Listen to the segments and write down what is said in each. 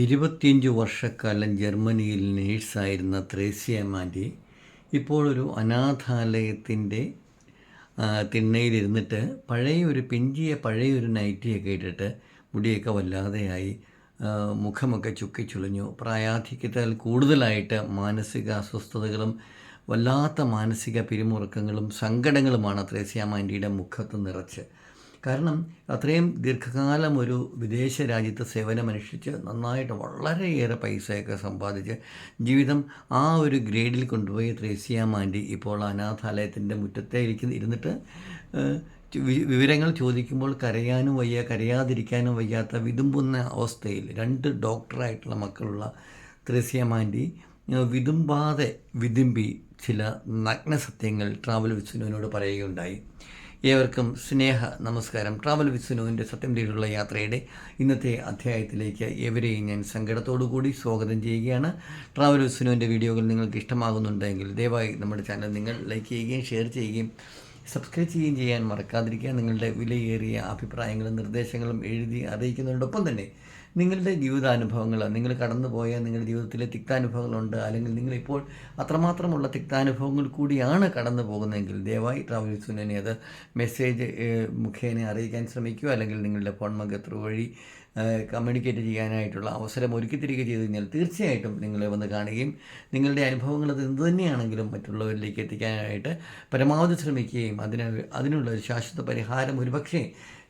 ഇരുപത്തിയഞ്ച് വർഷക്കാലം ജർമ്മനിയിൽ നേഴ്സായിരുന്ന ത്രേസ്യമാന്റെ ഇപ്പോൾ ഒരു അനാഥാലയത്തിന്റെ തിണ്ണയിലിരുന്നിട്ട് പഴയ ഒരു പിഞ്ചിയ പഴയ ഒരു നൈറ്റിയൊക്കെ ഇട്ടിട്ട് മുടിയൊക്കെ വല്ലാതെയായി മുഖമൊക്കെ ചുക്കിച്ചുളിഞ്ഞു. പ്രായാധിക്യത്താൽ കൂടുതലായിട്ട് മാനസിക അസ്വസ്ഥതകളും വല്ലാത്ത മാനസിക പിരിമുറുക്കങ്ങളും സങ്കടങ്ങളുമാണ് ത്രേസ്യാമാന്റിയുടെ മുഖത്ത് നിറച്ച്. കാരണം അത്രയും ദീർഘകാലം ഒരു വിദേശ രാജ്യത്ത് സേവനമനുഷ്ഠിച്ച് നന്നായിട്ട് വളരെയേറെ പൈസയൊക്കെ സമ്പാദിച്ച് ജീവിതം ആ ഒരു ഗ്രേഡിൽ കൊണ്ടുപോയി ത്രേസ്യ മാൻഡി ഇപ്പോൾ അനാഥാലയത്തിന്റെ മുറ്റത്തെ ഇരിക്കുന്ന ഇരുന്നിട്ട് വിവരങ്ങൾ ചോദിക്കുമ്പോൾ കരയാനും വയ്യ കരയാതിരിക്കാനും വയ്യാത്ത വിതുമ്പുന്ന അവസ്ഥയിൽ രണ്ട് ഡോക്ടറായിട്ടുള്ള മക്കളുള്ള ത്രേസ്യ മാൻഡി ഏഹ്, വിതുമ്പാതെ വിതുമ്പി ചില നഗ്നസത്യങ്ങൾ ട്രാവൽ വിസുനുവിനോട് പറയുകയുണ്ടായി. ഏവർക്കും സ്നേഹ നമസ്കാരം. ട്രാവൽ വിസ്നുവിന്റെ സത്യം തേടിയുള്ള യാത്രയുടെ ഇന്നത്തെ അധ്യായത്തിലേക്ക് ഏവരെയും ഞാൻ സങ്കടത്തോടു കൂടി സ്വാഗതം ചെയ്യുകയാണ്. ട്രാവൽ വിസ്നുവിന്റെ വീഡിയോകൾ നിങ്ങൾക്ക് ഇഷ്ടമാകുന്നുണ്ടെങ്കിൽ ദയവായി നമ്മുടെ ചാനൽ നിങ്ങൾ ലൈക്ക് ചെയ്യുകയും ഷെയർ ചെയ്യുകയും സബ്സ്ക്രൈബ് ചെയ്യുകയും ചെയ്യാൻ മറക്കാതിരിക്കുക. നിങ്ങളുടെ വിലയേറിയ അഭിപ്രായങ്ങളും നിർദ്ദേശങ്ങളും എഴുതി അറിയിക്കുന്നതിനോടൊപ്പം തന്നെ നിങ്ങളുടെ ജീവിതാനുഭവങ്ങൾ നിങ്ങൾ കടന്നുപോയ നിങ്ങളുടെ ജീവിതത്തിലെ തിക്താനുഭവങ്ങളുണ്ട് അല്ലെങ്കിൽ നിങ്ങളിപ്പോൾ അത്രമാത്രമുള്ള തിക്താനുഭവങ്ങൾ കൂടിയാണ് കടന്നു പോകുന്നതെങ്കിൽ ദയവായി ട്രാവൽ സുനനെ അത് മെസ്സേജ് മുഖേന അറിയിക്കാൻ ശ്രമിക്കുക. അല്ലെങ്കിൽ നിങ്ങളുടെ ഫോൺ മകത്ര വഴി കമ്മ്യൂണിക്കേറ്റ് ചെയ്യാനായിട്ടുള്ള അവസരം ഒരുക്കി തരിക ചെയ്ത് കഴിഞ്ഞാൽ തീർച്ചയായിട്ടും നിങ്ങളെ വന്ന് കാണുകയും നിങ്ങളുടെ അനുഭവങ്ങൾ അത് എന്ത് തന്നെയാണെങ്കിലും മറ്റുള്ളവരിലേക്ക് എത്തിക്കാനായിട്ട് പരമാവധി ശ്രമിക്കുകയും അതിന് അതിനുള്ള ഒരു ശാശ്വത പരിഹാരം ഒരുപക്ഷേ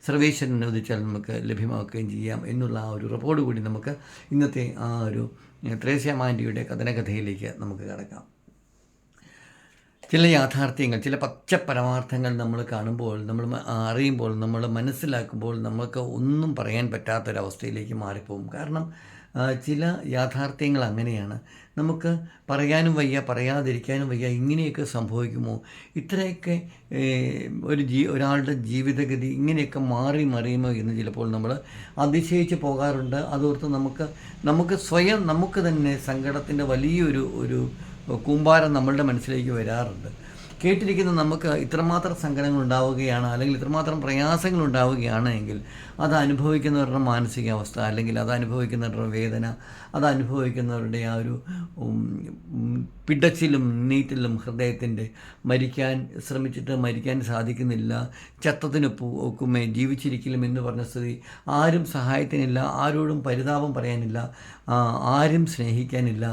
സർവേശ്വരൻ അനുവദിച്ചാൽ നമുക്ക് ലഭ്യമാക്കുകയും ചെയ്യാം എന്നുള്ള ആ ഒരു റിപ്പോർട്ട് കൂടി നമുക്ക് ഇന്നത്തെ ആ ഒരു ത്രേസ്യ മാൻഡിയുടെ കഥനകഥയിലേക്ക് നമുക്ക് കിടക്കാം. ചില യാഥാർത്ഥ്യങ്ങൾ ചില പച്ച പരമാർത്ഥങ്ങൾ നമ്മൾ കാണുമ്പോൾ നമ്മൾ അറിയുമ്പോൾ നമ്മൾ മനസ്സിലാക്കുമ്പോൾ നമുക്ക് ഒന്നും പറയാൻ പറ്റാത്തൊരവസ്ഥയിലേക്ക് മാറിപ്പോകും. കാരണം ചില യാഥാർത്ഥ്യങ്ങൾ അങ്ങനെയാണ്. നമുക്ക് പറയാനും വയ്യ പറയാതിരിക്കാനും വയ്യ ഇങ്ങനെയൊക്കെ സംഭവിക്കുമോ? ഇത്രയൊക്കെ ഒരു ജീ ഒരാളുടെ ജീവിതഗതി ഇങ്ങനെയൊക്കെ മാറി മറിയുമോ എന്ന് ചിലപ്പോൾ നമ്മൾ അതിശയിച്ച് പോകാറുണ്ട്. അതോർത്ത് നമുക്ക് നമുക്ക് സ്വയം നമുക്ക് തന്നെ സങ്കടത്തിന്റെ വലിയൊരു ഒരു കൂമ്പാരം നമ്മളുടെ മനസ്സിലേക്ക് വരാറുണ്ട്. കേട്ടിരിക്കുന്ന നമുക്ക് ഇത്രമാത്രം സങ്കടങ്ങൾ ഉണ്ടാവുകയാണ് അല്ലെങ്കിൽ ഇത്രമാത്രം പ്രയാസങ്ങൾ ഉണ്ടാവുകയാണ് എങ്കിൽ അത് അനുഭവിക്കുന്നവരുടെ മാനസികാവസ്ഥ അല്ലെങ്കിൽ അത് അനുഭവിക്കുന്നവരുടെ വേദന അത് അനുഭവിക്കുന്നവരുടെ ആ ഒരു പിടച്ചിലും നീറ്റിലും ഹൃദയത്തിന്റെ മരിക്കാൻ ശ്രമിച്ചിട്ട് മരിക്കാൻ സാധിക്കുന്നില്ല ചത്തത്തിന് പോക്കുമേ ജീവിച്ചിരിക്കലും എന്ന് പറഞ്ഞ സ്ഥിതി ആരും സഹായത്തിനില്ല ആരോടും പരിതാപം പറയാനില്ല ആരും സ്നേഹിക്കാനില്ല.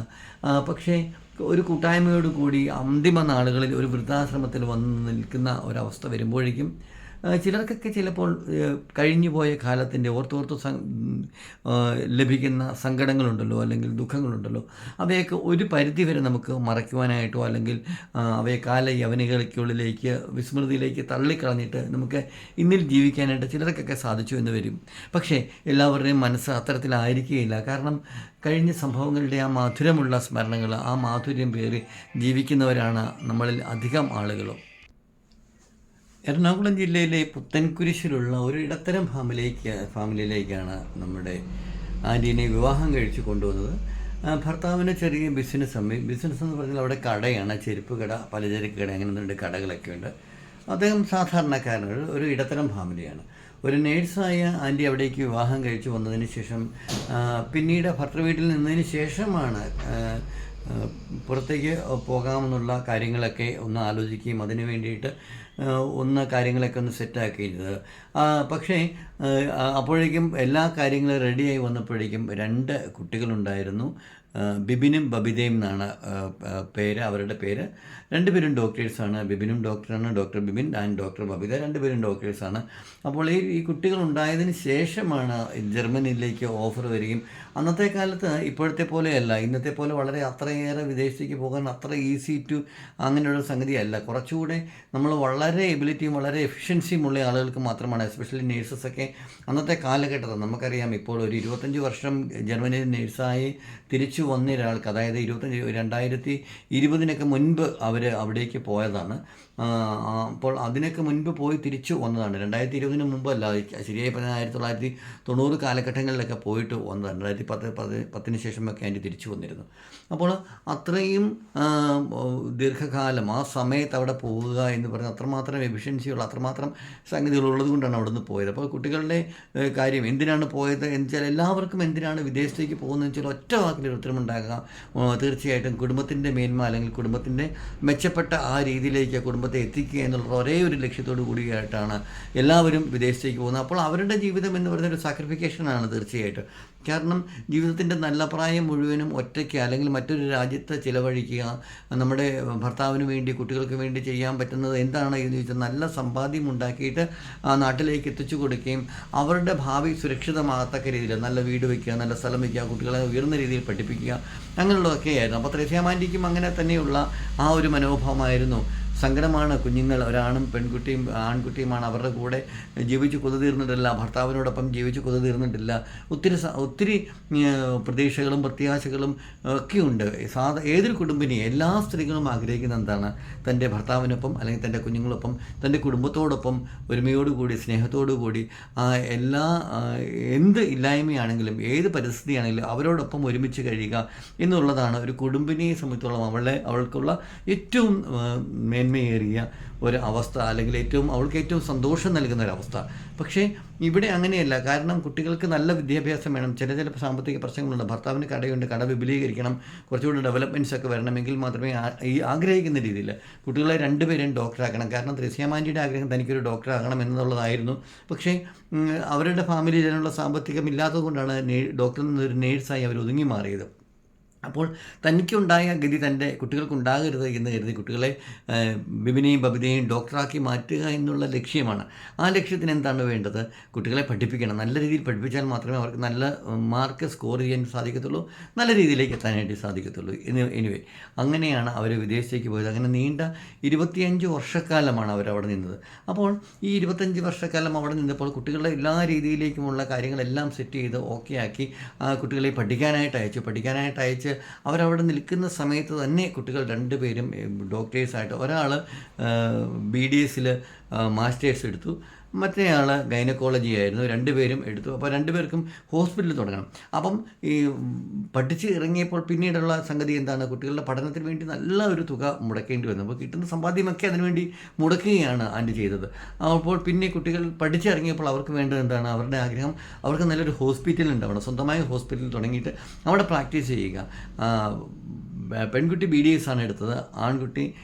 പക്ഷേ ഒരു കൂട്ടായ്മയോട് കൂടി അന്തിമ നാളുകളിൽ ഒരു വൃദ്ധാശ്രമത്തിൽ വന്ന് നിൽക്കുന്ന ഒരവസ്ഥ വരുമ്പോഴേക്കും ചിലർക്കൊക്കെ ചിലപ്പോൾ കഴിഞ്ഞുപോയ കഴിഞ്ഞു പോയ കാലത്തിന്റെ ഓർത്തോർത്ത് ലഭിക്കുന്ന സങ്കടങ്ങളുണ്ടല്ലോ അല്ലെങ്കിൽ ദുഃഖങ്ങളുണ്ടല്ലോ അവയൊക്കെ ഒരു പരിധി വരെ നമുക്ക് മറയ്ക്കുവാനായിട്ടോ അല്ലെങ്കിൽ അവയെ കാല യവനികൾക്കുള്ളിലേക്ക് വിസ്മൃതിയിലേക്ക് തള്ളിക്കളഞ്ഞിട്ട് നമുക്ക് ഇന്നിൽ ജീവിക്കാനായിട്ട് ചിലർക്കൊക്കെ സാധിച്ചു എന്ന് വരും. പക്ഷേ എല്ലാവരുടെയും മനസ്സ് അത്തരത്തിലായിരിക്കുകയില്ല കാരണം കഴിഞ്ഞ സംഭവങ്ങളുടെ ആ മധുരമുള്ള സ്മരണകൾ ആ മാധുര്യം പേര് ജീവിക്കുന്നവരാണ് നമ്മളിൽ അധികം ആളുകളും. എറണാകുളം ജില്ലയിലെ പുത്തൻകുരിശിലുള്ള ഒരു ഇടത്തരം ഫാമിലേക്ക് ഫാമിലിയിലേക്കാണ് നമ്മുടെ ആന്റീനെ വിവാഹം കഴിച്ചു കൊണ്ടുവന്നത്. ഭർത്താവിന് ചെറിയ ബിസിനസ് ബിസിനസ് എന്ന് പറഞ്ഞാൽ അവിടെ കടയാണ് ചെരുപ്പ് കട പലചരക്ക് കട അങ്ങനെ രണ്ട് കടകളൊക്കെ ഉണ്ട്. അദ്ദേഹം സാധാരണക്കാരനാണ് ഒരു ഇടത്തരം ഫാമിലിയാണ്. ഒരു നേഴ്സായ ആന്റി അവിടേക്ക് വിവാഹം കഴിച്ചു വന്നതിന് ശേഷം പിന്നീട് ഭർത്തൃ വീട്ടിൽ നിന്നതിന് ശേഷമാണ് പുറത്തേക്ക് പോകാമെന്നുള്ള കാര്യങ്ങളൊക്കെ ഒന്ന് ആലോചിക്കുകയും അതിനു വേണ്ടിയിട്ട് ഒന്ന് കാര്യങ്ങളൊക്കെ ഒന്ന് ആ, പക്ഷേ അപ്പോഴേക്കും എല്ലാ കാര്യങ്ങളും റെഡിയായി വന്നപ്പോഴേക്കും രണ്ട് കുട്ടികളുണ്ടായിരുന്നു. ബിബിനും ബബിതയും എന്നാണ് പേര് അവരുടെ പേര്. രണ്ടുപേരും ഡോക്ടേഴ്സാണ് ബിബിനും ഡോക്ടറാണ് doctor Bibin and doctor Babitha. രണ്ടുപേരും ഡോക്ടേഴ്സാണ് അപ്പോൾ ഈ ഈ കുട്ടികൾ ഉണ്ടായതിന് ശേഷമാണ് ജർമ്മനിയിലേക്ക് ഓഫർ വരികയും അന്നത്തെ കാലത്ത് ഇപ്പോഴത്തെ പോലെയല്ല. ഇന്നത്തെ പോലെ വളരെ അത്രയേറെ വിദേശത്തേക്ക് പോകാൻ അത്ര ഈസി ടു അങ്ങനെയുള്ള സംഗതിയല്ല. കുറച്ചുകൂടെ നമ്മൾ വളരെ എബിലിറ്റിയും വളരെ എഫിഷ്യൻസിയും ഉള്ള ആളുകൾക്ക് മാത്രമാണ് എസ്പെഷ്യലി നേഴ്സസൊക്കെ അന്നത്തെ കാലഘട്ടത്തിൽ. നമുക്കറിയാം ഇപ്പോൾ ഒരു ഇരുപത്തഞ്ച് വർഷം ജർമ്മനിയിൽ നേഴ്സായി തിരിച്ചു വന്ന ഒരാൾക്ക് അതായത് ഇരുപത്തഞ്ച് രണ്ടായിരത്തി ഇരുപതിനൊക്കെ മുൻപ് അവർ അവിടേക്ക് പോയതാണ്. അപ്പോൾ അതിനൊക്കെ മുൻപ് പോയി തിരിച്ചു വന്നതാണ്. രണ്ടായിരത്തി ഇരുപതിന് മുമ്പല്ല ശരിയായി പറഞ്ഞാൽ ആയിരത്തി തൊള്ളായിരത്തി തൊണ്ണൂറ് കാലഘട്ടങ്ങളിലൊക്കെ പോയിട്ട് വന്നതാണ്. രണ്ടായിരത്തി പത്ത് പത്ത് പത്തിന് ശേഷമൊക്കെ ആന്റി തിരിച്ചു വന്നിരുന്നു. അപ്പോൾ അത്രയും ദീർഘകാലം ആ സമയത്ത് അവിടെ പോവുക എന്ന് പറഞ്ഞാൽ അത്രമാത്രം എഫിഷ്യൻസിയുള്ള അത്രമാത്രം സംഗതികൾ ഉള്ളത് കൊണ്ടാണ് പോയത്. അപ്പോൾ കുട്ടികളുടെ കാര്യം എന്തിനാണ് പോയത് എന്ന് വെച്ചാൽ എല്ലാവർക്കും എന്തിനാണ് വിദേശത്തേക്ക് പോകുന്നതെന്ന് വെച്ചാൽ ഒറ്റ വാക്കിൽ ഉത്തരമുണ്ടാകുക. തീർച്ചയായിട്ടും കുടുംബത്തിന്റെ മേന്മ അല്ലെങ്കിൽ കുടുംബത്തിന്റെ മെച്ചപ്പെട്ട ആ രീതിയിലേക്ക് ആ കുടുംബത്തെ എത്തിക്കുക എന്നുള്ള ഒരേ ഒരു ലക്ഷ്യത്തോടു കൂടിയായിട്ടാണ് എല്ലാവരും വിദേശത്തേക്ക് പോകുന്നത്. അപ്പോൾ അവരുടെ ജീവിതം എന്ന് പറയുന്ന ഒരു സാക്രിഫിക്കേഷനാണ് തീർച്ചയായിട്ടും. കാരണം ജീവിതത്തിന്റെ നല്ല പ്രായം മുഴുവനും ഒറ്റയ്ക്ക് അല്ലെങ്കിൽ മറ്റൊരു രാജ്യത്ത് ചിലവഴിക്കുക നമ്മുടെ ഭർത്താവിന് വേണ്ടി കുട്ടികൾക്ക് വേണ്ടി ചെയ്യാൻ പറ്റുന്നത് എന്താണ് എന്ന് ചോദിച്ചാൽ നല്ല സമ്പാദ്യം ഉണ്ടാക്കിയിട്ട് ആ നാട്ടിലേക്ക് എത്തിച്ചു കൊടുക്കുകയും അവരുടെ ഭാവി സുരക്ഷിതമാകത്തക്ക രീതിയിൽ നല്ല വീട് വയ്ക്കുക നല്ല സ്ഥലം വയ്ക്കുക കുട്ടികളെ ഉയർന്ന രീതിയിൽ പഠിപ്പിക്കുക അങ്ങനെയുള്ളതൊക്കെയായിരുന്നു. അപ്പോൾ ത്രേസ്യാമാന്റിക്കും അങ്ങനെ തന്നെയുള്ള ആ ഒരു മനോഭാവമായിരുന്നു. സങ്കടമാണ് കുഞ്ഞുങ്ങൾ ഒരാണും പെൺകുട്ടിയും ആൺകുട്ടിയുമാണ് അവരുടെ കൂടെ ജീവിച്ച് കൊതു തീർന്നിട്ടില്ല ഭർത്താവിനോടൊപ്പം ജീവിച്ച് കൊതു തീർന്നിട്ടില്ല ഒത്തിരി ഒത്തിരി പ്രതീക്ഷകളും പ്രത്യാശകളും ഒക്കെയുണ്ട്. സാധാ ഏതൊരു കുടുംബിനെയും എല്ലാ സ്ത്രീകളും ആഗ്രഹിക്കുന്ന എന്താണ്? തന്റെ ഭർത്താവിനൊപ്പം അല്ലെങ്കിൽ തന്റെ കുഞ്ഞുങ്ങളൊപ്പം തന്റെ കുടുംബത്തോടൊപ്പം ഒരുമയോടുകൂടി സ്നേഹത്തോടുകൂടി എല്ലാ എന്ത് ഇല്ലായ്മയാണെങ്കിലും ഏത് പരിസ്ഥിതിയാണെങ്കിലും അവരോടൊപ്പം ഒരുമിച്ച് കഴിയുക എന്നുള്ളതാണ് ഒരു കുടുംബിനെ സംബന്ധിച്ചോളം അവളെ അവൾക്കുള്ള ഏറ്റവും മേന്മയേറിയ ഒരു അവസ്ഥ അല്ലെങ്കിൽ ഏറ്റവും അവൾക്ക് ഏറ്റവും സന്തോഷം നൽകുന്ന ഒരു അവസ്ഥ പക്ഷേ ഇവിടെ അങ്ങനെയല്ല. കാരണം കുട്ടികൾക്ക് നല്ല വിദ്യാഭ്യാസം വേണം. ചില ചില സാമ്പത്തിക പ്രശ്നങ്ങളുണ്ട്. ഭർത്താവിന് കടയുണ്ട്. കട വിപുലീകരിക്കണം. കുറച്ചുകൂടി ഡെവലപ്മെന്റ്സ് ഒക്കെ വരണമെങ്കിൽ മാത്രമേ ഈ ആഗ്രഹിക്കുന്ന രീതിയിൽ കുട്ടികളെ രണ്ടുപേരെയും ഡോക്ടറാക്കണം. കാരണം ത്രേസ്യാമാന്റിയുടെ ആഗ്രഹം തനിക്കൊരു ഡോക്ടറാകണം എന്നുള്ളതായിരുന്നു. പക്ഷേ അവരുടെ ഫാമിലിയിൽ അതിനുള്ള സാമ്പത്തികം ഇല്ലാത്തത് കൊണ്ടാണ് നേ- ഡോക്ടറിൽ നിന്നൊരു നേഴ്സായി അവർ ഒതുങ്ങി മാറിയത്. അപ്പോൾ തനിക്കുണ്ടായ ഗതി തന്റെ കുട്ടികൾക്കുണ്ടാകരുത് എന്ന് കരുതി കുട്ടികളെ ബിബിനെയും ബബിനെയും ഡോക്ടറാക്കി മാറ്റുക എന്നുള്ള ലക്ഷ്യമാണ്. ആ ലക്ഷ്യത്തിന് എന്താണ് വേണ്ടത്? കുട്ടികളെ പഠിപ്പിക്കണം. നല്ല രീതിയിൽ പഠിപ്പിച്ചാൽ മാത്രമേ അവർക്ക് നല്ല മാർക്ക് സ്കോർ ചെയ്യാൻ സാധിക്കത്തുള്ളൂ നല്ല രീതിയിലേക്ക് എത്താനായിട്ട് സാധിക്കത്തുള്ളൂ. എന്ന് എനിവേ അങ്ങനെയാണ് അവർ വിദേശത്തേക്ക് പോയത്. അങ്ങനെ നീണ്ട ഇരുപത്തിയഞ്ച് വർഷക്കാലമാണ് അവർ അവിടെ നിന്നത്. അപ്പോൾ ഈ ഇരുപത്തഞ്ച് വർഷക്കാലം അവിടെ നിന്നപ്പോൾ കുട്ടികളുടെ എല്ലാ രീതിയിലേക്കുമുള്ള കാര്യങ്ങളെല്ലാം സെറ്റ് ചെയ്ത് ഓക്കെ ആക്കി കുട്ടികളെ പഠിക്കാനായിട്ട് അയച്ചു. പഠിക്കാനായിട്ട് അയച്ച് അവരവിടെ നിൽക്കുന്ന സമയത്ത് തന്നെ കുട്ടികൾ രണ്ടുപേരും ഡോക്ടേഴ്സായിട്ട് ഒരാൾ ബി ഡി എസിൽ മാസ്റ്റേഴ്സ് എടുത്തു. മറ്റേയാൾ ഗൈനക്കോളജി ആയിരുന്നു. രണ്ടുപേരും എടുത്തു. അപ്പോൾ രണ്ടുപേർക്കും ഹോസ്പിറ്റലിൽ തുടങ്ങണം. അപ്പം ഈ പഠിച്ച് ഇറങ്ങിയപ്പോൾ പിന്നീടുള്ള സംഗതി എന്താണ്? കുട്ടികളുടെ പഠനത്തിന് വേണ്ടി നല്ല ഒരു തുക മുടക്കേണ്ടി വന്നു. അപ്പോൾ കിട്ടുന്ന സമ്പാദ്യമൊക്കെ അതിനുവേണ്ടി മുടക്കുകയാണ് ആന്റി ചെയ്തത്. അപ്പോൾ പിന്നെ കുട്ടികൾ പഠിച്ചിറങ്ങിയപ്പോൾ അവർക്ക് വേണ്ടത് എന്താണ്? അവരുടെ ആഗ്രഹം അവർക്ക് നല്ലൊരു ഹോസ്പിറ്റൽ ഉണ്ടാവണം. സ്വന്തമായ ഹോസ്പിറ്റൽ തുടങ്ങിയിട്ട് അവിടെ പ്രാക്ടീസ് ചെയ്യുക. പെൺകുട്ടി ബി ഡി എസ് ആണ് എടുത്തത്. ആൺകുട്ടി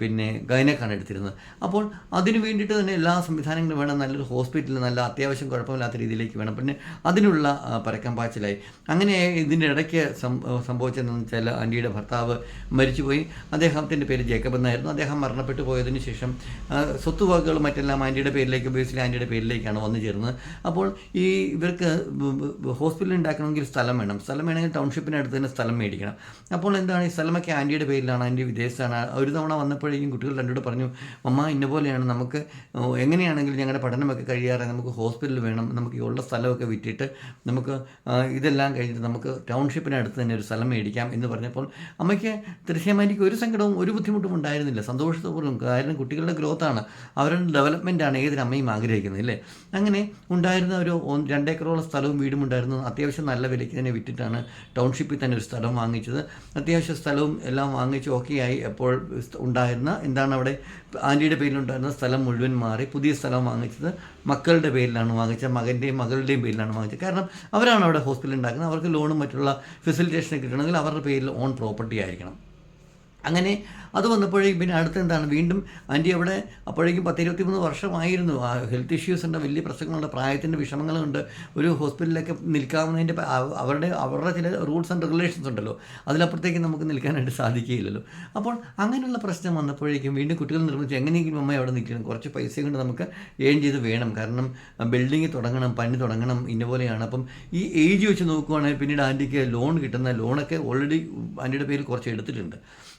പിന്നെ ഗൈനക്കാണ് എടുത്തിരുന്നത്. അപ്പോൾ അതിന് വേണ്ടിയിട്ട് തന്നെ എല്ലാ സംവിധാനങ്ങളും വേണം. നല്ലൊരു ഹോസ്പിറ്റൽ നല്ല അത്യാവശ്യം കുഴപ്പമില്ലാത്ത രീതിയിലേക്ക് വേണം. പിന്നെ അതിനുള്ള പരക്കം പാച്ചിലായി. അങ്ങനെ ഇതിന്റെ ഇടയ്ക്ക് സംഭവിച്ചതെന്ന് വെച്ചാൽ ആന്റിയുടെ ഭർത്താവ് മരിച്ചുപോയി. അദ്ദേഹത്തിന്റെ പേര് ജേക്കബ് എന്നായിരുന്നു. അദ്ദേഹം മരണപ്പെട്ടു പോയതിന് ശേഷം സ്വത്തുവകകളും മറ്റെല്ലാം ആന്റിയുടെ പേരിലേക്ക് ബേസിൽ ആന്റിയുടെ പേരിലേക്കാണ് വന്നു ചേർന്നത് അപ്പോൾ ഈ ഇവർക്ക് ഹോസ്പിറ്റൽ ഉണ്ടാക്കണമെങ്കിൽ സ്ഥലം വേണം. സ്ഥലം വേണമെങ്കിൽ ടൗൺഷിപ്പിനടുത്ത് തന്നെ സ്ഥലം മേടിക്കണം. അപ്പോൾ എന്താണ്? ഈ സ്ഥലമൊക്കെ ആന്റിയുടെ പേരിലാണ്. ആന്റി വിദേശത്താണ്. ഒരു തവണ വന്നപ്പോഴേക്കും കുട്ടികൾ രണ്ടോട് പറഞ്ഞു അമ്മ ഇന്ന പോലെയാണ്. നമുക്ക് എങ്ങനെയാണെങ്കിലും ഞങ്ങളുടെ പഠനമൊക്കെ കഴിയാറെ. നമുക്ക് ഹോസ്പിറ്റൽ വേണം. നമുക്ക് ഈ ഉള്ള സ്ഥലമൊക്കെ വിറ്റിട്ട് നമുക്ക് ഇതെല്ലാം കഴിഞ്ഞിട്ട് നമുക്ക് ടൗൺഷിപ്പിനടുത്ത് തന്നെ ഒരു സ്ഥലം മേടിക്കാം എന്ന് പറഞ്ഞപ്പോൾ അമ്മയ്ക്ക് തീർച്ചയായും ഒരു സങ്കടവും ഒരു ബുദ്ധിമുട്ടും ഉണ്ടായിരുന്നില്ല. സന്തോഷത്തോടും കാരണം കുട്ടികളുടെ ഗ്രോത്താണ് അവരുടെ ഡെവലപ്മെന്റാണ് ഏതൊരു അമ്മയും ആഗ്രഹിക്കുന്നത് അല്ലേ? അങ്ങനെ ഉണ്ടായിരുന്ന ഒരു രണ്ടേക്കറോളം സ്ഥലവും വീടും ഉണ്ടായിരുന്നു. അത്യാവശ്യം നല്ല വിലയ്ക്ക് തന്നെ വിറ്റിട്ടാണ് ടൗൺഷിപ്പിൽ തന്നെ ഒരു സ്ഥലം വാങ്ങിച്ചത്. അത്യാവശ്യം സ്ഥലവും എല്ലാം വാങ്ങിച്ച് ഓക്കെയായി അപ്പോൾ ഉണ്ടായിരുന്ന എന്താണ് അവിടെ ആന്റിയുടെ പേരിലുണ്ടായിരുന്ന സ്ഥലം മുഴുവൻ മാറി പുതിയ സ്ഥലം വാങ്ങിച്ചത് മക്കളുടെ പേരിലാണ് വാങ്ങിച്ചത് മകന്റെയും മകളുടെയും പേരിലാണ് വാങ്ങിച്ചത്. കാരണം അവരാണ് അവിടെ ഹോസ്പിറ്റൽ ഉണ്ടാക്കുന്നത്. അവർക്ക് ലോണും മറ്റുള്ള ഫെസിലിറ്റേഷനൊക്കെ കിട്ടണമെങ്കിൽ അവരുടെ പേരിൽ ഓൺ പ്രോപ്പർട്ടി ആയിരിക്കണം. അങ്ങനെ അത് വന്നപ്പോഴേക്കും പിന്നെ അടുത്ത് എന്താണ് വീണ്ടും ആന്റി അവിടെ അപ്പോഴേക്കും പത്ത് ഇരുപത്തി മൂന്ന് വർഷമായിരുന്നു. ആ ഹെൽത്ത് ഇഷ്യൂസ് ഉണ്ട് വലിയ പ്രശ്നങ്ങളുണ്ട് പ്രായത്തിന്റെ വിഷമങ്ങളുണ്ട്. ഒരു ഹോസ്പിറ്റലിലൊക്കെ നിൽക്കാവുന്നതിന്റെ അവരുടെ അവരുടെ ചില റൂൾസ് ആൻഡ് റെഗുലേഷൻസ് ഉണ്ടല്ലോ അതിലപ്പുറത്തേക്ക് നമുക്ക് നിൽക്കാനായിട്ട് സാധിക്കുകയില്ലല്ലോ. അപ്പോൾ അങ്ങനെയുള്ള പ്രശ്നം വന്നപ്പോഴേക്കും വീണ്ടും കുട്ടികൾ നിർമ്മിച്ച് എങ്ങനെയെങ്കിലും അമ്മ അവിടെ നിൽക്കണം കുറച്ച് പൈസ കൊണ്ട് നമുക്ക് ഏൺ ചെയ്ത് വേണം. കാരണം ബിൽഡിങ് തുടങ്ങണം പണി തുടങ്ങണം ഇന്ന പോലെയാണ്. അപ്പം ഈ ഏജ് വെച്ച് നോക്കുവാണെങ്കിൽ പിന്നീട് ആന്റിക്ക് ലോൺ കിട്ടുന്ന ലോണൊക്കെ ഓൾറെഡി ആന്റിയുടെ പേരിൽ കുറച്ച് എടുത്തിട്ടുണ്ട്.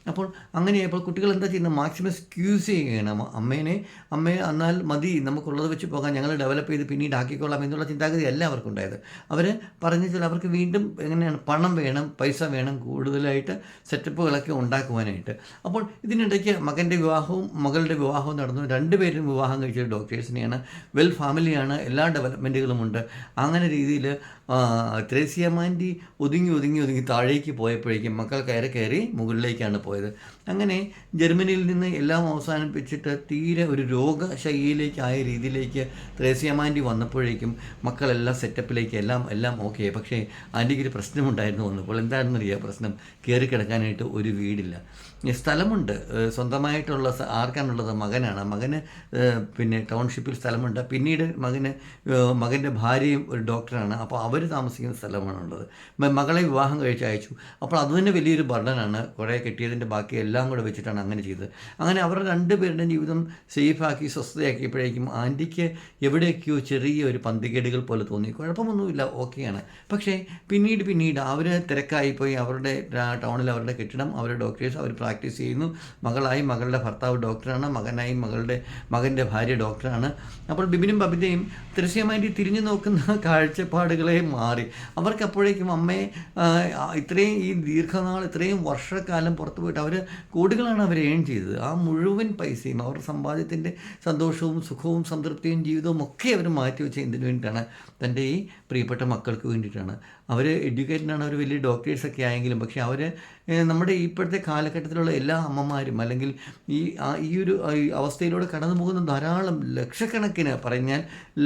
അപ്പോൾ അങ്ങനെ അപ്പോൾ കുട്ടികൾ എന്താ ചെയ്യുന്നത്? മാക്സിമം സ്ക്യൂസ് ചെയ്യുകയാണ്. അമ്മേനെ അമ്മയെ എന്നാൽ മതി നമുക്കുള്ളത് വെച്ച് പോകാൻ ഞങ്ങൾ ഡെവലപ്പ് ചെയ്ത് പിന്നീട് ആക്കിക്കൊള്ളാം എന്നുള്ള ചിന്താഗതി അല്ല അവർക്കുണ്ടായത്. അവർ പറഞ്ഞു വെച്ചാൽ അവർക്ക് വീണ്ടും എങ്ങനെയാണ്? പണം വേണം പൈസ വേണം കൂടുതലായിട്ട് സെറ്റപ്പുകളൊക്കെ ഉണ്ടാക്കുവാനായിട്ട്. അപ്പോൾ ഇതിനിടയ്ക്ക് മകന്റെ വിവാഹവും മകളുടെ വിവാഹവും നടന്നു. രണ്ടുപേരും വിവാഹം കഴിച്ച ഡോക്ടേഴ്സിനെയാണ് വെൽ ഫാമിലിയാണ് എല്ലാ ഡെവലപ്മെന്റുകളും ഉണ്ട്. അങ്ങനെ രീതിയിൽ ത്രേസ്യമാന്റി ഒതുങ്ങി ഒതുങ്ങി ഒതുങ്ങി താഴേക്ക് പോയപ്പോഴേക്കും മക്കൾ കയറി കയറി മുകളിലേക്കാണ് പോയത്. അങ്ങനെ ജർമ്മനിയിൽ നിന്ന് എല്ലാം അവസാനിപ്പിച്ചിട്ട് തീരെ ഒരു രോഗശൈലിയിലേക്കായ രീതിയിലേക്ക് ത്രേസ്യമാന്റി വന്നപ്പോഴേക്കും മക്കളെല്ലാം സെറ്റപ്പിലേക്ക് എല്ലാം എല്ലാം ഓക്കെ. പക്ഷേ ആന്റിക്ക് ഒരു പ്രശ്നമുണ്ടായിരുന്നു വന്നപ്പോൾ. എന്താണെന്നറിയാം പ്രശ്നം? കയറി കിടക്കാനായിട്ട് ഒരു വീടില്ല. സ്ഥലമുണ്ട്. സ്വന്തമായിട്ടുള്ള ആർക്കാണുള്ളത്? മകനാണ്. മകന് പിന്നെ ടൗൺഷിപ്പിൽ സ്ഥലമുണ്ട്. പിന്നീട് മകന് മകന്റെ ഭാര്യയും ഒരു ഡോക്ടറാണ്. അപ്പോൾ അവർ താമസിക്കുന്ന സ്ഥലമാണുള്ളത്. മകളെ വിവാഹം കഴിച്ച് അയച്ചു അപ്പോൾ അത് തന്നെ വലിയൊരു ബർഡനാണ്. കുറേ കിട്ടിയതിന്റെ ബാക്കി എല്ലാം കൂടെ വെച്ചിട്ടാണ് അങ്ങനെ ചെയ്തത്. അങ്ങനെ അവരുടെ രണ്ടുപേരുടെയും ജീവിതം സേഫാക്കി സ്വസ്ഥതയാക്കിയപ്പോഴേക്കും ആന്റിക്ക് എവിടെയൊക്കെയോ ചെറിയ ഒരു പന്തികേടുകൾ പോലെ തോന്നി. കുഴപ്പമൊന്നുമില്ല ഓക്കെയാണ്. പക്ഷേ പിന്നീട് പിന്നീട് അവർ തിരക്കായിപ്പോയി. അവരുടെ ടൗണിൽ അവരുടെ കെട്ടിടം അവരുടെ ഡോക്ടേഴ്സ് അവർ പ്രാക്ടീസ് ചെയ്യുന്നു. മകളായി മകളുടെ ഭർത്താവ് ഡോക്ടറാണ്. മകനായി മകളുടെ മകന്റെ ഭാര്യ ഡോക്ടറാണ്. അപ്പോൾ ബിബിനും ബബിതയും ദൃശ്യമായിട്ട് തിരിഞ്ഞു നോക്കുന്ന കാഴ്ചപ്പാടുകളെ മാറി. അവർക്ക് അപ്പോഴേക്കും അമ്മയെ ഇത്രയും ഈ ദീർഘനാൾ ഇത്രയും വർഷക്കാലം പുറത്തു പോയിട്ട് അവർ കോടികളാണ് അവർ ഏൺ ചെയ്തത്. ആ മുഴുവൻ പൈസയും അവരുടെ സമ്പാദ്യത്തിന്റെ സന്തോഷവും സുഖവും സംതൃപ്തിയും ജീവിതവും ഒക്കെ അവർ മാറ്റി വെച്ച എന്തിനു വേണ്ടിയിട്ടാണ്? തന്റെ ഈ പ്രിയപ്പെട്ട മക്കൾക്ക് വേണ്ടിയിട്ടാണ്. അവർ എഡ്യൂക്കേറ്റഡ് ആണ് അവർ വലിയ ഡോക്ടേഴ്സ് ഒക്കെ ആയെങ്കിലും പക്ഷേ അവർ നമ്മുടെ ഇപ്പോഴത്തെ കാലഘട്ടത്തിലുള്ള എല്ലാ അമ്മമാരും അല്ലെങ്കിൽ ഈ ഈ ഒരു അവസ്ഥയിലൂടെ കടന്നു പോകുന്ന ധാരാളം ലക്ഷക്കണക്കിന് പറഞ്ഞാൽ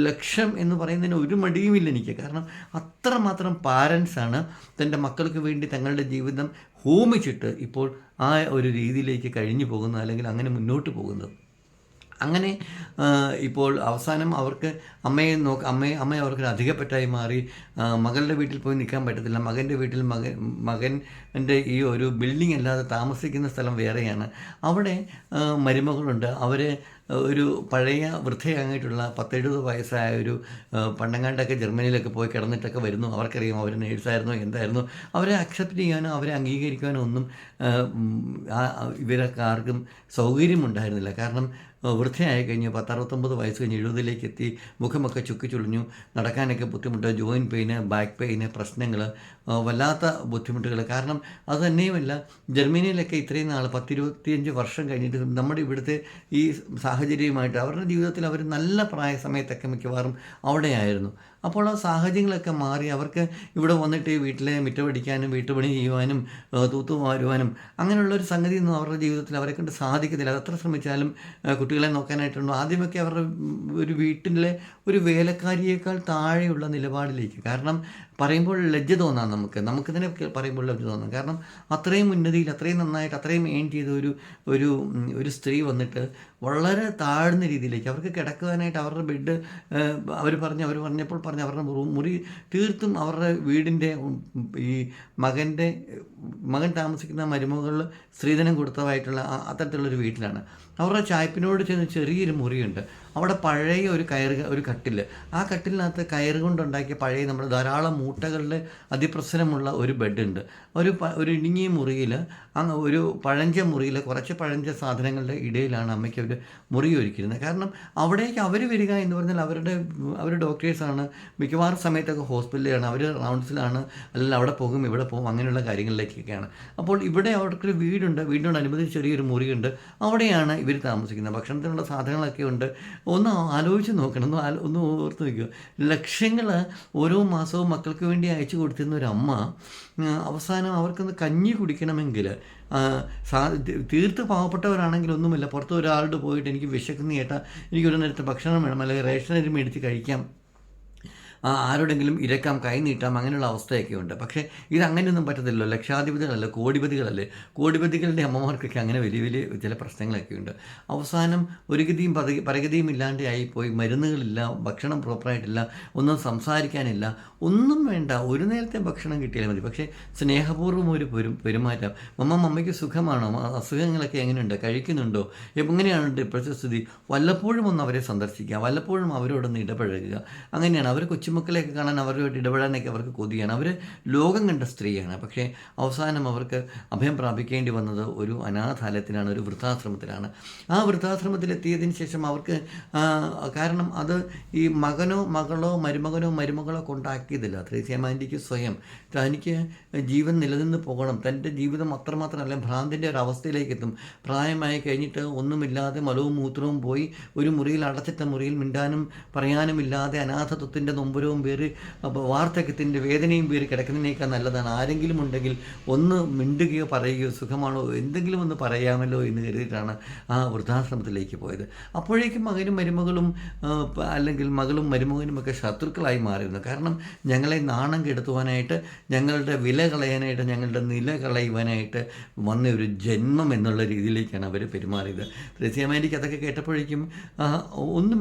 ലക്ഷം എന്ന് പറയുന്നതിന് ഒരു മടിയുമില്ല എനിക്ക്. കാരണം അത്രമാത്രം പാരൻസാണ് തന്റെ മക്കൾക്ക് വേണ്ടി തങ്ങളുടെ ജീവിതം ഹോമിച്ചിട്ട് ഇപ്പോൾ ആ ഒരു രീതിയിലേക്ക് കഴിഞ്ഞു പോകുന്നത് അല്ലെങ്കിൽ അങ്ങനെ മുന്നോട്ട് പോകുന്നത്. അങ്ങനെ ഇപ്പോൾ അവസാനം അവർക്ക് അമ്മയെ നോക്ക അമ്മയെ അമ്മ അവർക്ക് അധികപ്പെട്ടായി മാറി. മകളുടെ വീട്ടിൽ പോയി നിൽക്കാൻ പറ്റത്തില്ല. മകന്റെ വീട്ടിൽ മകൻ മകന്റെ ഈ ഒരു ബിൽഡിംഗ് അല്ലാതെ താമസിക്കുന്ന സ്ഥലം വേറെയാണ്. അവിടെ മരുമകളുണ്ട്. അവർ ഒരു പഴയ വൃദ്ധയായിട്ടുള്ള പത്തെഴുപത് വയസ്സായ ഒരു പണ്ടങ്ങാണ്ടൊക്കെ ജർമ്മനിയിലൊക്കെ പോയി കിടന്നിട്ടൊക്കെ വരുന്നു. അവർക്കറിയാം അവർ നേഴ്സായിരുന്നു എന്തായിരുന്നു. അവരെ അക്സെപ്റ്റ് ചെയ്യാനോ അവരെ അംഗീകരിക്കാനോ ഒന്നും ഇവരൊക്കെ ആർക്കും സൗകര്യമുണ്ടായിരുന്നില്ല. കാരണം വൃദ്ധയായി കഴിഞ്ഞ്. പത്തറുപത്തൊമ്പത് വയസ്സ് കഴിഞ്ഞ് എഴുപതിലേക്ക് എത്തി മുഖമൊക്കെ ചുക്കി ചുളിഞ്ഞു. നടക്കാനൊക്കെ ബുദ്ധിമുട്ട് ജോയിൻ പെയിന് ബാക്ക് പെയിന് പ്രശ്നങ്ങൾ വല്ലാത്ത ബുദ്ധിമുട്ടുകൾ. കാരണം അത് തന്നെയുമല്ല. ജർമ്മനിയിലൊക്കെ ഇത്രയും നാൾ പത്തിരുപത്തിയഞ്ച് വർഷം കഴിഞ്ഞിട്ട് നമ്മുടെ ഇവിടുത്തെ ഈ സാഹചര്യവുമായിട്ട് അവരുടെ ജീവിതത്തിൽ അവർ നല്ല പ്രായ സമയത്തൊക്കെ മിക്കവാറും അവിടെയായിരുന്നു. അപ്പോൾ ആ സാഹചര്യങ്ങളൊക്കെ മാറി. അവർക്ക് ഇവിടെ വന്നിട്ട് വീട്ടിലെ മിറ്റപടിക്കാനും വീട്ടുപണി ചെയ്യുവാനും തൂത്തുമാരുവാനും അങ്ങനെയുള്ള ഒരു സംഗതി ഒന്നും അവരുടെ ജീവിതത്തിൽ അവരെ കൊണ്ട് സാധിക്കത്തില്ല. അത് എത്ര ശ്രമിച്ചാലും കുട്ടികളെ നോക്കാനായിട്ടുണ്ടോ? ആദ്യമൊക്കെ അവരുടെ ഒരു വീട്ടിലെ ഒരു വേലക്കാരിയേക്കാൾ താഴെയുള്ള നിലപാടിലേക്ക്. കാരണം പറയുമ്പോൾ ലജ്ജ തോന്നാം നമുക്ക്. നമുക്ക് തന്നെ പറയുമ്പോൾ ലജ്ജ തോന്നാം. കാരണം അത്രയും ഉന്നതിയിൽ അത്രയും നന്നായിട്ട് അത്രയും ഏൺ ചെയ്ത ഒരു ഒരു ഒരു സ്ത്രീ വന്നിട്ട് വളരെ താഴ്ന്ന രീതിയിലേക്ക് അവർക്ക് കിടക്കുവാനായിട്ട് അവരുടെ ബെഡ് അവർ പറഞ്ഞ് അവർ പറഞ്ഞപ്പോൾ പറഞ്ഞ് അവരുടെ മുറി തീർത്തും അവരുടെ വീടിന്റെ ഈ മകന്റെ മകൻ താമസിക്കുന്ന മരുമകളിൽ സ്ത്രീധനം കൊടുത്തതായിട്ടുള്ള അത്തരത്തിലുള്ളൊരു വീട്ടിലാണ്. അവരുടെ ചായ്പിനോട് ചെന്ന് ചെറിയൊരു മുറിയുണ്ട്. അവിടെ പഴയ ഒരു കയറ് ഒരു കട്ടിൽ ആ കട്ടിലിനകത്ത് കയറ് കൊണ്ടുണ്ടാക്കിയ പഴയ നമ്മുടെ ധാരാളം മൂട്ടകളുടെ അതിപ്രസരമുള്ള ഒരു ബെഡുണ്ട് ഒരു ഒരു ഇടുങ്ങിയ മുറിയിൽ അങ്ങ് ഒരു പഴഞ്ച മുറിയിൽ കുറച്ച് പഴഞ്ച സാധനങ്ങളുടെ ഇടയിലാണ് അമ്മയ്ക്ക് അവർ മുറി ഒരുക്കിയിരുന്നത്. കാരണം അവിടേക്ക് അവർ വരിക എന്ന് പറഞ്ഞാൽ അവരുടെ അവർ ഡോക്ടേഴ്സാണ് മിക്കവാറും സമയത്തൊക്കെ ഹോസ്പിറ്റലിലാണ്. അവർ റൗണ്ട്സിലാണ്. അല്ലെങ്കിൽ അവിടെ പോകും ഇവിടെ പോകും അങ്ങനെയുള്ള കാര്യങ്ങളിലേക്കൊക്കെയാണ്. അപ്പോൾ ഇവിടെ അവർക്കൊരു വീടുണ്ട്. വീടിനോടനുബന്ധിച്ച് ചെറിയൊരു മുറിയുണ്ട്. അവിടെയാണ് ഇവർ താമസിക്കുന്നത്. ഭക്ഷണത്തിനുള്ള സാധനങ്ങളൊക്കെ ഉണ്ട്. ഒന്ന് ആലോചിച്ച് നോക്കണം. ഒന്ന് ഒന്ന് ഓർത്ത് വയ്ക്കുക ലക്ഷങ്ങൾ ഓരോ മാസവും മക്കൾക്ക് വേണ്ടി അയച്ചു കൊടുത്തിരുന്ന ഒരു അമ്മ അവസാനം അവർക്കൊന്ന് കഞ്ഞി കുടിക്കണമെങ്കിൽ തീർത്ത് പാവപ്പെട്ടവരാണെങ്കിൽ ഒന്നുമില്ല. പുറത്ത് ഒരാളുടെ പോയിട്ട് എനിക്ക് വിശക്കുന്ന എനിക്ക് ഒരു നേരത്തെ ഭക്ഷണം വേണം അല്ലെങ്കിൽ റേഷൻ അരി മേടിച്ച് കഴിക്കാം. ആരോടെങ്കിലും ഇരക്കാം കൈ നീട്ടാം അങ്ങനെയുള്ള അവസ്ഥയൊക്കെ ഉണ്ട് പക്ഷേ ഇത് അങ്ങനെയൊന്നും പറ്റത്തില്ലല്ലോ. ലക്ഷാധിപതികളല്ല കോടിപതികളല്ലേ? കോടിപതികളുടെ അമ്മമാർക്കൊക്കെ അങ്ങനെ വലിയ വലിയ ചില പ്രശ്നങ്ങളൊക്കെ ഉണ്ട് അവസാനം ഒരു ഗതിയും പരഗതിയും ഇല്ലാണ്ട് ആയിപ്പോയി. മരുന്നുകളില്ല ഭക്ഷണം പ്രോപ്പറായിട്ടില്ല ഒന്നും സംസാരിക്കാനില്ല. ഒന്നും വേണ്ട. ഒരു നേരത്തെ ഭക്ഷണം കിട്ടിയാൽ മതി. പക്ഷേ സ്നേഹപൂർവം ഒരു പെരു പെരുമാറ്റം. മമ്മ മമ്മയ്ക്ക് സുഖമാണോ? അസുഖങ്ങളൊക്കെ എങ്ങനെയുണ്ട്? കഴിക്കുന്നുണ്ടോ? എങ്ങനെയാണ് ഇപ്പോഴത്തെ സ്ഥിതി? വല്ലപ്പോഴും ഒന്ന് അവരെ സന്ദർശിക്കുക. വല്ലപ്പോഴും അവരോടൊന്ന് ഇടപഴകുക. അങ്ങനെയാണ്. അവർ കൊച്ചുമക്കൾ കൊച്ചുമക്കളെയൊക്കെ കാണാൻ അവരുമായിട്ട് ഇടപെടാനൊക്കെ അവർക്ക് കൊതിയാണ്. അവർ ലോകം കണ്ട സ്ത്രീയാണ്. പക്ഷേ അവസാനം അവർക്ക് അഭയം പ്രാപിക്കേണ്ടി വന്നത് ഒരു അനാഥാലയത്തിലാണ് ഒരു വൃദ്ധാശ്രമത്തിലാണ്. ആ വൃദ്ധാശ്രമത്തിലെത്തിയതിന് ശേഷം അവർക്ക് കാരണം അത് ഈ മകനോ മകളോ മരുമകനോ മരുമകളോ കൊണ്ടാക്കിയതില്ല. ത്രേസ്യാമാന്റിക്ക് സ്വയം തനിക്ക് ജീവൻ നിലനിന്ന് പോകണം. തന്റെ ജീവിതം അത്രമാത്രം അല്ല ഭ്രാന്തിന്റെ ഒരു അവസ്ഥയിലേക്ക് എത്തും പ്രായമായി കഴിഞ്ഞിട്ട് ഒന്നുമില്ലാതെ മലവും മൂത്രവും പോയി ഒരു മുറിയിൽ അടച്ചിട്ട മുറിയിൽ മിണ്ടാനും പറയാനും ഇല്ലാതെ അനാഥത്വത്തിന്റെ നൊമ്പരവും പേര് വാർദ്ധക്യത്തിന്റെ വേദനയും പേര് കിടക്കുന്നതിനേക്കാൾ നല്ലതാണ്. ആരെങ്കിലും ഉണ്ടെങ്കിൽ ഒന്ന് മിണ്ടുകയോ പറയുകയോ സുഖമാണോ എന്തെങ്കിലും ഒന്ന് പറയാമല്ലോ എന്ന് കരുതിയിട്ടാണ് ആ വൃദ്ധാശ്രമത്തിലേക്ക് പോയത്. അപ്പോഴേക്കും മകനും മരുമകളും അല്ലെങ്കിൽ മകളും മരുമകനും ഒക്കെ ശത്രുക്കളായി മാറിയിരുന്നു. കാരണം ഞങ്ങളെ നാണം കെടുത്തുവാനായിട്ട് ഞങ്ങളുടെ വില കളയാനായിട്ട് ഞങ്ങളുടെ നില കളയുവാനായിട്ട് വന്ന ഒരു ജന്മം എന്നുള്ള രീതിയിലേക്കാണ് അവർ പെരുമാറിയത്. തീർച്ചയായും അതൊക്കെ കേട്ടപ്പോഴേക്കും ഒന്നും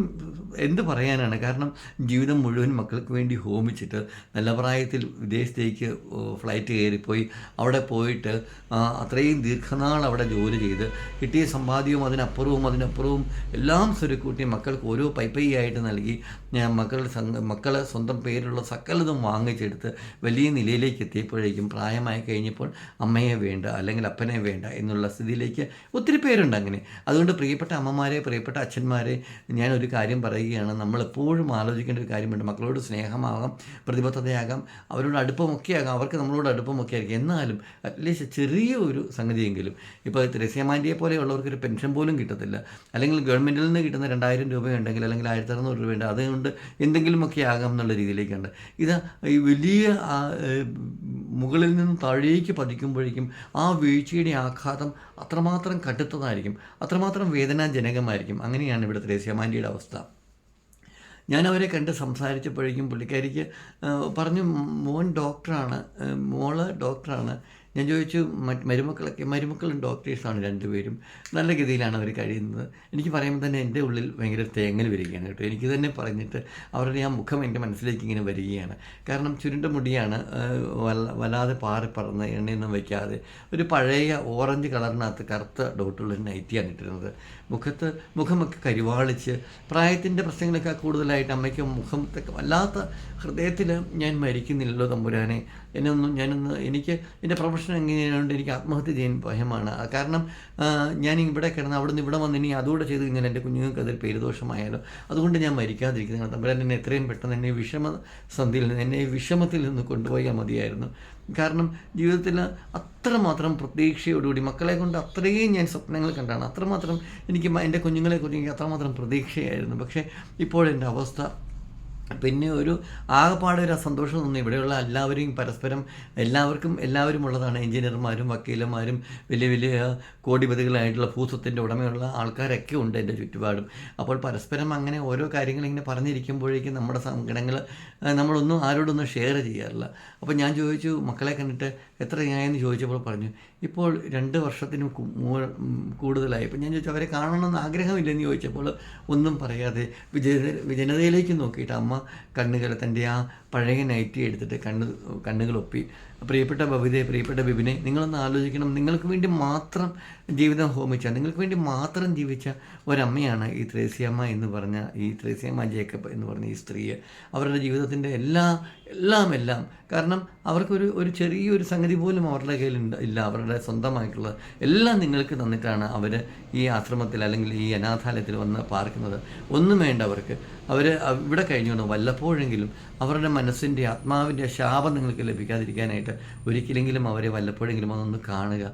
എന്ത് പറയാനാണ്? കാരണം ജീവിതം മുഴുവൻ മക്കൾക്ക് വേണ്ടി ഹോമിച്ചിട്ട് നല്ല പ്രായത്തിൽ വിദേശത്തേക്ക് ഫ്ലൈറ്റ് കയറിപ്പോയി. അവിടെ പോയിട്ട് അത്രയും ദീർഘനാൾ അവിടെ ജോലി ചെയ്ത് കിട്ടിയ സമ്പാദ്യവും അതിനപ്പുറവും അതിനപ്പുറവും എല്ലാം സ്വരുക്കൂട്ടി മക്കൾക്ക് ഓരോ പൈപ്പൈയായിട്ട് നൽകി. ഞാൻ മക്കളുടെ സംഘ മക്കളെ സ്വന്തം പേരുള്ള സകലതും വാങ്ങിച്ചെടുത്ത് വലിയ നിലയിലേക്ക് എത്തിയപ്പോഴേക്കും പ്രായമായി കഴിഞ്ഞപ്പോൾ അമ്മയെ വേണ്ട അല്ലെങ്കിൽ അപ്പനെ വേണ്ട എന്നുള്ള സ്ഥിതിയിലേക്ക് ഒത്തിരി പേരുണ്ട് അങ്ങനെ. അതുകൊണ്ട് പ്രിയപ്പെട്ട അമ്മമാരെ പ്രിയപ്പെട്ട അച്ഛന്മാരെ ഞാൻ ഒരു കാര്യം പറയുകയാണ്. നമ്മളെപ്പോഴും ആലോചിക്കേണ്ട ഒരു കാര്യമുണ്ട്. മക്കളോട് സ്നേഹമാകാം പ്രതിബദ്ധതയാകാം അവരോട് അടുപ്പമൊക്കെ ആകാം അവർക്ക് നമ്മളോട് അടുപ്പമൊക്കെ ആയിരിക്കും എന്നാലും അറ്റ്ലീസ്റ്റ് ചെറിയ ഒരു സംഗതിയെങ്കിലും. ഇപ്പോൾ തെരസ്യമാന്റിയെ പോലെയുള്ളവർക്ക് ഒരു പെൻഷൻ പോലും കിട്ടത്തില്ല. അല്ലെങ്കിൽ ഗവൺമെന്റിൽ നിന്ന് കിട്ടുന്ന രണ്ടായിരം രൂപയുണ്ടെങ്കിൽ അല്ലെങ്കിൽ ആയിരത്തി അറുന്നൂറ് രൂപയുണ്ട് അതുകൊണ്ട് എന്തെങ്കിലുമൊക്കെ ആകാം എന്നുള്ള രീതിയിലേക്കുണ്ട് ഇത് ഈ വലിയ മുകളിൽ നിന്ന് താഴേക്ക് പതിക്കുമ്പോഴേക്കും ആ വീഴ്ചയുടെ ആഘാതം അത്രമാത്രം കടുത്തതായിരിക്കും. അത്രമാത്രം വേദനാജനകമായിരിക്കും. അങ്ങനെയാണ് ഇവിടെ ത്രേസ്യമാന്റിയുടെ അവസ്ഥ. ഞാൻ അവരെ കണ്ട് സംസാരിച്ചപ്പോഴേക്കും പുള്ളിക്കാരിക്ക് പറഞ്ഞു മോൻ ഡോക്ടറാണ്. മോൾ ഡോക്ടറാണ്. ഞാൻ ചോദിച്ചു മരുമക്കളൊക്കെ മരുമക്കളും ഡോക്ടേഴ്സാണ് രണ്ടുപേരും. നല്ല ഗതിയിലാണ് അവർ കഴിയുന്നത്. എനിക്ക് പറയുമ്പോൾ തന്നെ എന്റെ ഉള്ളിൽ ഭയങ്കര തേങ്ങൽ വരികയാണ് കേട്ടോ. എനിക്ക് തന്നെ പറഞ്ഞിട്ട് അവരുടെ ആ മുഖം എന്റെ മനസ്സിലേക്ക് ഇങ്ങനെ വരികയാണ്. കാരണം ചുരുണ്ട മുടിയാണ് വല്ലാതെ പാറി പറന്ന് എണ്ണയൊന്നും വയ്ക്കാതെ ഒരു പഴയ ഓറഞ്ച് കളറിനകത്ത് കറുത്ത ഡോട്ടുള്ള നൈറ്റിയാണ് ഇട്ടിരുന്നത്. മുഖത്ത് മുഖമൊക്കെ കരിവാളിച്ച് പ്രായത്തിന്റെ പ്രശ്നങ്ങളൊക്കെ കൂടുതലായിട്ട് അമ്മയ്ക്ക് മുഖത്തൊക്കെ വല്ലാത്ത ഹൃദയത്തിൽ ഞാൻ മരിക്കുന്നില്ലല്ലോ തമ്പുരാനെ. എന്നെ ഒന്നും ഞാനൊന്ന് എനിക്ക് എന്റെ പ്രൊഫഷൻ എങ്ങനെയായതുകൊണ്ട് എനിക്ക് ആത്മഹത്യ ചെയ്യാൻ ഭയമാണ്. കാരണം ഞാൻ ഇവിടെ കിടന്ന് അവിടെ നിന്ന് ഇവിടെ വന്ന് ഇനി അതുകൂടെ ചെയ്ത് കഴിഞ്ഞാൽ എന്റെ കുഞ്ഞുങ്ങൾക്ക് അതൊരു പേരുദോഷമായാലോ? അതുകൊണ്ട് ഞാൻ മരിക്കാതിരിക്കുന്നത് തമ്പുരാൻ എന്നെ എത്രയും പെട്ടെന്ന് എന്നെ വിഷമ സന്ധിയിൽ നിന്ന് എന്നെ വിഷമത്തിൽ നിന്ന് കൊണ്ടുപോയാൽ മതിയായിരുന്നു. കാരണം ജീവിതത്തിൽ അത്രമാത്രം പ്രതീക്ഷയോടുകൂടി മക്കളെ കൊണ്ട് അത്രയും ഞാൻ സ്വപ്നങ്ങൾ കണ്ടാണ്. അത്രമാത്രം എനിക്ക് എന്റെ കുഞ്ഞുങ്ങളെ കുറിച്ച് എനിക്ക് അത്രമാത്രം പ്രതീക്ഷയായിരുന്നു. പക്ഷേ ഇപ്പോൾ എന്റെ അവസ്ഥ പിന്നെ ഒരു ആകെപ്പാടെ ഒരു സന്തോഷം തോന്നി. ഇവിടെയുള്ള എല്ലാവരെയും പരസ്പരം എല്ലാവർക്കും എല്ലാവരും ഉള്ളതാണ് എഞ്ചിനീയർമാരും വക്കീലന്മാരും വലിയ വലിയ കോടിപതികളായിട്ടുള്ള ഭൂസ്വത്തിന്റെ ഉടമയുള്ള ആൾക്കാരൊക്കെ ഉണ്ട് എന്റെ ചുറ്റുപാടും. അപ്പോൾ പരസ്പരം അങ്ങനെ ഓരോ കാര്യങ്ങൾ ഇങ്ങനെ പറഞ്ഞിരിക്കുമ്പോഴേക്കും നമ്മുടെ സങ്കടങ്ങൾ നമ്മളൊന്നും ആരോടൊന്നും ഷെയർ ചെയ്യാറില്ല. അപ്പോൾ ഞാൻ ചോദിച്ചു മക്കളെ കണ്ടിട്ട് എത്രയായെന്ന് ചോദിച്ചപ്പോൾ പറഞ്ഞു ഇപ്പോൾ രണ്ട് വർഷത്തിന് കൂടുതലായി. ഇപ്പം ഞാൻ ചോദിച്ചു അവരെ കാണണമെന്ന് ആഗ്രഹമില്ലെന്ന് ചോദിച്ചപ്പോൾ ഒന്നും പറയാതെ വിജയ വിജനതയിലേക്ക് നോക്കിയിട്ട് അമ്മ കണ്ണുകൾ തന്റെ ആ പഴയ നൈറ്റി എടുത്തിട്ട് കണ്ണ് കണ്ണുകൾ ഒപ്പി പ്രിയപ്പെട്ട ബബിതെ പ്രിയപ്പെട്ട ബിബിനെ നിങ്ങളൊന്ന് ആലോചിക്കണം. നിങ്ങൾക്ക് വേണ്ടി മാത്രം ജീവിതം ഹോമിച്ച നിങ്ങൾക്ക് വേണ്ടി മാത്രം ജീവിച്ച ഒരമ്മയാണ് ഈ ത്രേസ്യമ്മ എന്ന് പറഞ്ഞ ഈ ത്രേസ്യമ്മ ജേക്കബ് എന്ന് പറഞ്ഞ ഈ സ്ത്രീ അവരുടെ ജീവിതത്തിന്റെ എല്ലാ എല്ലാം എല്ലാം. കാരണം അവർക്കൊരു ഒരു ചെറിയൊരു സംഗതി പോലും അവരുടെ കയ്യിൽ ഇല്ല. അവരുടെ സ്വന്തമായിട്ടുള്ള എല്ലാം നിങ്ങൾക്ക് തന്നിട്ടാണ് അവർ ഈ ആശ്രമത്തിൽ അല്ലെങ്കിൽ ഈ അനാഥാലയത്തിൽ വന്ന് പാർക്കുന്നത്. ഒന്നും വേണ്ട അവർക്ക്. അവർ ഇവിടെ കഴിഞ്ഞുകൊണ്ട് വല്ലപ്പോഴെങ്കിലും അവരുടെ മനസ്സിന്റെ ആത്മാവിന്റെ ശാപം നിങ്ങൾക്ക് ലഭിക്കാതിരിക്കാനായിട്ട് ഒരിക്കലെങ്കിലും അവരെ വല്ലപ്പോഴെങ്കിലും അതൊന്ന് കാണുക.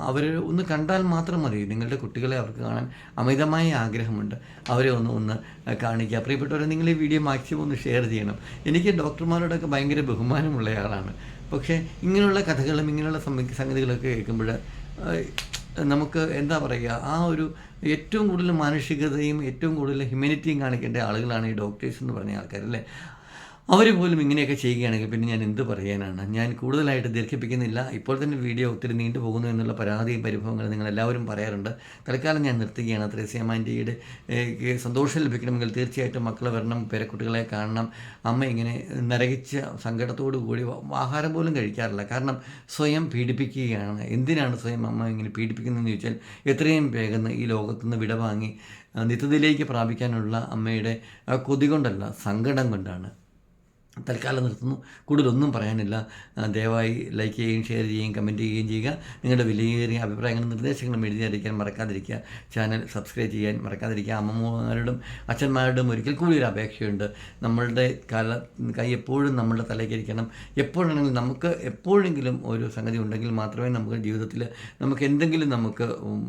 അവർ ഒന്ന് കണ്ടാൽ മാത്രം മതി. നിങ്ങളുടെ കുട്ടികളെ അവർക്ക് കാണാൻ അമിതമായ ആഗ്രഹമുണ്ട്. അവരെ ഒന്ന് ഒന്ന് കാണിക്കുക. പ്രിയപ്പെട്ടവരെ നിങ്ങൾ ഈ വീഡിയോ മാക്സിമം ഒന്ന് ഷെയർ ചെയ്യണം. എനിക്ക് ഡോക്ടർമാരോടൊക്കെ ഭയങ്കര ബഹുമാനമുള്ള ആളാണ്. പക്ഷേ ഇങ്ങനെയുള്ള കഥകളും ഇങ്ങനെയുള്ള സംഗ- സംഗതികളൊക്കെ കേൾക്കുമ്പോൾ നമുക്ക് എന്താ പറയുക ആ ഒരു ഏറ്റവും കൂടുതൽ മാനുഷികതയും ഏറ്റവും കൂടുതൽ ഹ്യൂമാനിറ്റിയും കാണിക്കേണ്ട ആളുകളാണ് ഈ ഡോക്ടേഴ്സ് എന്ന് പറഞ്ഞ ആൾക്കാർ അല്ലേ? അവർ പോലും ഇങ്ങനെയൊക്കെ ചെയ്യുകയാണെങ്കിൽ പിന്നെ ഞാൻ എന്ത് പറയാനാണ്? ഞാൻ കൂടുതലായിട്ട് ദീർഘിപ്പിക്കുന്നില്ല. ഇപ്പോൾ തന്നെ വീഡിയോ ഒത്തിരി നീണ്ടു പോകുന്നു എന്നുള്ള പരാതിയും പരിഭവങ്ങളും നിങ്ങൾ എല്ലാവരും പറയാറുണ്ട്. തൽക്കാലം ഞാൻ നിർത്തുകയാണ്. ത്രേസ്യമാന്റിയുടെ സന്തോഷം ലഭിക്കണമെങ്കിൽ തീർച്ചയായിട്ടും മക്കളെ വരണം പേരക്കുട്ടികളെ കാണണം അമ്മ ഇങ്ങനെ നരകിച്ച സങ്കടത്തോടു കൂടി ആഹാരം പോലും കഴിക്കാറില്ല. കാരണം സ്വയം പീഡിപ്പിക്കുകയാണ്. എന്തിനാണ് സ്വയം അമ്മ ഇങ്ങനെ പീഡിപ്പിക്കുന്നതെന്ന് ചോദിച്ചാൽ എത്രയും വേഗം ഈ ലോകത്തുനിന്ന് വിടവാങ്ങി നിത്യതയിലേക്ക് പ്രാപിക്കാനുള്ള അമ്മയുടെ കൊതി കൊണ്ടല്ല സങ്കടം കൊണ്ടാണ്. തൽക്കാലം നിർത്തുന്നു. കൂടുതലൊന്നും പറയാനില്ല. ദയവായി ലൈക്ക് ചെയ്യുകയും ഷെയർ ചെയ്യുകയും കമന്റ് ചെയ്യുകയും ചെയ്യുക. നിങ്ങളുടെ വിലയേറിയ അഭിപ്രായങ്ങളും നിർദ്ദേശങ്ങളും എഴുതി അറിയിക്കാൻ മറക്കാതിരിക്കുക. ചാനൽ സബ്സ്ക്രൈബ് ചെയ്യാൻ മറക്കാതിരിക്കുക. അമ്മമാരോടും അച്ഛന്മാരോടും ഒരിക്കൽ കൂടി ഒരു അപേക്ഷയുണ്ട്. നമ്മളുടെ കാല കൈ എപ്പോഴും നമ്മളുടെ തലയ്ക്കിരിക്കണം എപ്പോഴാണെങ്കിലും നമുക്ക് എപ്പോഴെങ്കിലും ഒരു സംഗതി ഉണ്ടെങ്കിൽ മാത്രമേ നമുക്ക് ജീവിതത്തിൽ നമുക്ക് എന്തെങ്കിലും നമുക്ക്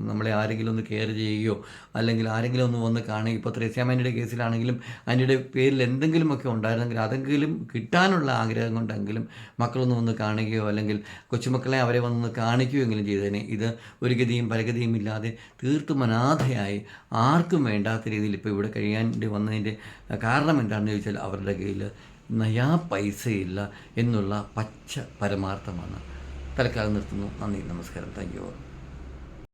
നമ്മളെ ആരെങ്കിലും ഒന്ന് കെയർ ചെയ്യുകയോ അല്ലെങ്കിൽ ആരെങ്കിലും ഒന്ന് വന്ന് കാണുകയോ. ഇപ്പോൾ ത്രേസ്യാമേന്റെ കേസിലാണെങ്കിലും അതിന്റെ പേരിൽ എന്തെങ്കിലുമൊക്കെ ഉണ്ടായിരുന്നെങ്കിൽ അതെങ്കിലും കിട്ടാനുള്ള ആഗ്രഹം കൊണ്ടെങ്കിലും മക്കളൊന്ന് വന്ന് കാണുകയോ അല്ലെങ്കിൽ കൊച്ചുമക്കളെ അവരെ വന്ന് കാണിക്കുകയെങ്കിലും ചെയ്തതിനെ ഇത് ഒരു ഗതിയും പരഗതിയും ഇല്ലാതെ തീർത്തും അനാഥയായി ആർക്കും വേണ്ടാത്ത രീതിയിൽ ഇപ്പോൾ ഇവിടെ കഴിയാണ്ടി വന്നതിന്റെ കാരണം എന്താണെന്ന് ചോദിച്ചാൽ അവരുടെ കയ്യിൽ നയാ പൈസയില്ല എന്നുള്ള പച്ച പരമാർത്ഥമാണ്. തൽക്കാലം നിർത്തുന്നു. നന്ദി. നമസ്കാരം. Thank you.